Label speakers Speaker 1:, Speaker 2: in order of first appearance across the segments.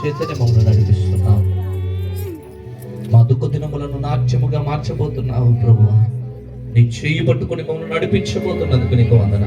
Speaker 1: చేతనే మమ్మల్ని నడిపిస్తున్నావు. మా దుఃఖ దినములను నాట్యముగా మార్చబోతున్నావు ప్రభువా. నీ చెయ్యి పట్టుకుని మమ్మల్ని నడిపించబోతున్నందుకు నీకు వందన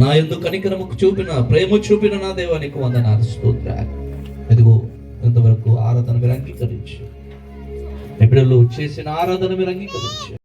Speaker 1: నా ఎందుకు కనికరముకు చూపిన ప్రేమ చూపిన నా దేవా నీకు వందన స్తోత్ర ఇదిగో ఇంతవరకు ఆరాధన మీరు అంగీకరించు. ఎప్పుడల్లో చేసిన ఆరాధన మీరు అంగీకరించు.